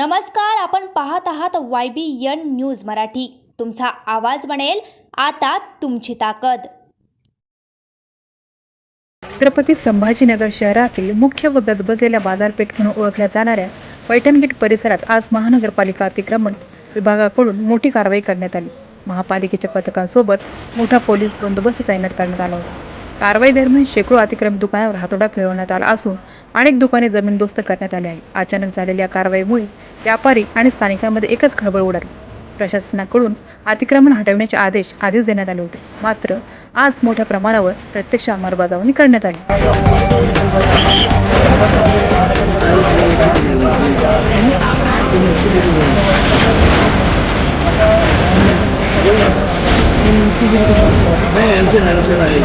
नमस्कार आपण पाहत आहात Y B N news Marathi. तुमचा आवाज बनेल आता तुमची ताकद. छत्रपती संभाजीनगर शहरातील मुख्य व गजबजलेल्या बाजारपेठ म्हणून ओळखल्या जाणाऱ्या पैठण गेट परिसरात आज महानगरपालिका अतिक्रमण विभागाकडून मोठी कारवाई करण्यात आली. महापालिकेच्या पथकांसोबत मोठा पोलीस बंदोबस्त तैनात करण्यात आला होता. कारवाई दरम्यान शेकडो अतिक्रम दुकानावर हातोडा फिरवण्यात आला असून अनेक दुकाने जमीनदोस्त करण्यात आली आहे अचानक झालेल्या कारवाईमुळे व्यापारी आणि स्थानिकांमध्ये एकच खळबळ उडाली. प्रशासनाकडून अतिक्रमण हटवण्याचे आदेश आधीच देण्यात आले होते. मात्र आज मोठ्या प्रमाणावर प्रत्यक्ष अंमलबजावणी करण्यात आली. नाही यांचे यांचे नाही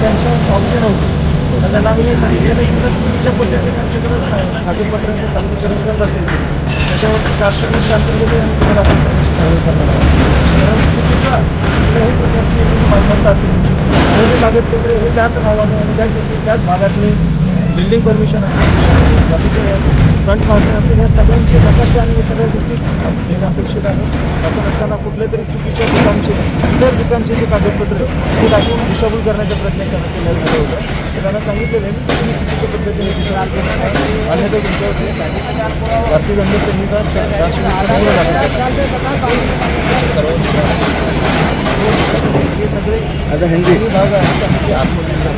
त्यांच्या ऑप्शन होतं तर त्यांना मी सांगितलेलं की जर तुमच्या पद्धतीने आमच्याकडे कागदपत्रांचं तालुकीकरण करत असेल त्याच्यावरती राष्ट्रपती अंतर्गत आणि तुम्हाला आपण करणार आहोत. चुकीचा कुठल्याही प्रकारची मालमत्ता असेल तर ते कागदपत्रे हे त्याच नावाने आणि त्या त्याच भागातले बिल्डिंग परमिशन असेल बाकीचे फ्रंट मार्केट असेल या सगळ्यांची नकाशे आणि या सगळ्या गोष्टी देणं अपेक्षित आहे. असं नसताना कुठल्या तरी चुकीच्या दुकानचे इतर दुकानचे जे कागदपत्र ते दाखवून दिशाभूल करण्याचा प्रयत्न करण्यात केला गेला होता तर त्यांना सांगितलेलं आहे की तुम्ही चुकीच्या पद्धतीने आहे. अन्यथा तुमच्यावरती भारतीय दंड संहिता हे सगळे आता हिंदी. भाग आहेत. त्यामध्ये आत्मनिर्भर